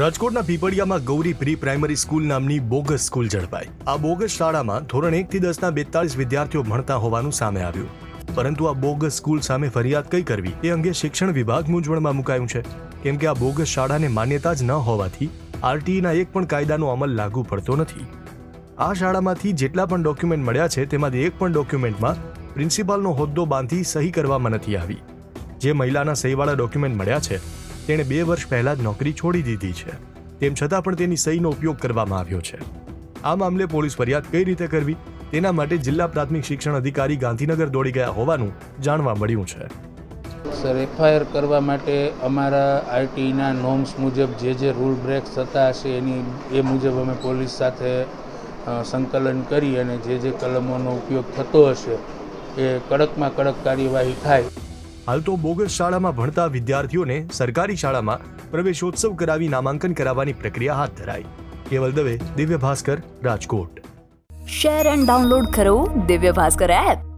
રાજકોટના પીપળિયામાં Gauri pre primary school નામની બોગસ સ્કૂલ ઝડપાઈ. આ બોગસ શાળામાં ધોરણ એક થી દસના બેતાલીસ વિદ્યાર્થીઓ ભણતા હોવાનું સામે આવ્યું. પરંતુ આ બોગસ સ્કૂલ સામે ફરિયાદ કઈ કરવી એ અંગે શિક્ષણ વિભાગ મૂંઝવણમાં મુકાયું છે. કેમ કે આ બોગસ શાળાને માન્યતા જ ન હોવાથી આરટીઈના એક પણ કાયદાનો અમલ લાગુ પડતો નથી. આ શાળામાંથી જેટલા પણ ડોક્યુમેન્ટ મળ્યા છે તેમાંથી એક પણ ડોક્યુમેન્ટમાં પ્રિન્સિપાલનો હોદ્દો બાંધી સહી કરવામાં નથી આવી. જે મહિલાના સહીવાળા ડોક્યુમેન્ટ મળ્યા છે તેણે બે વર્ષ પહેલાં જ નોકરી છોડી દીધી છે. તેમ છતાં પણ તેની સહીનો ઉપયોગ કરવામાં આવ્યો છે. આ મામલે પોલીસ ફરિયાદ કઈ રીતે કરવી, તેના માટે જિલ્લા પ્રાથમિક શિક્ષણ અધિકારી ગાંધીનગર દોડી ગયા હોવાનું જાણવા મળ્યું છે. સર, એફઆઈઆર કરવા માટે અમારા આરટીના નોર્મ્સ મુજબ જે જે રૂલ બ્રેક્સ થતા હશે એની, એ મુજબ અમે પોલીસ સાથે સંકલન કરી અને જે જે કલમોનો ઉપયોગ થતો હશે, એ કડકમાં કડક કાર્યવાહી થાય. હાલ તો બોગસ શાળામાં ભણતા વિદ્યાર્થીઓને સરકારી શાળામાં પ્રવેશોત્સવ કરાવી નામાંકન કરાવવાની પ્રક્રિયા હાથ ધરાઈ. Keval Dave Divya Bhaskar, Rajkot. Share and download કરો દિવ્ય ભાસ્કર એપ.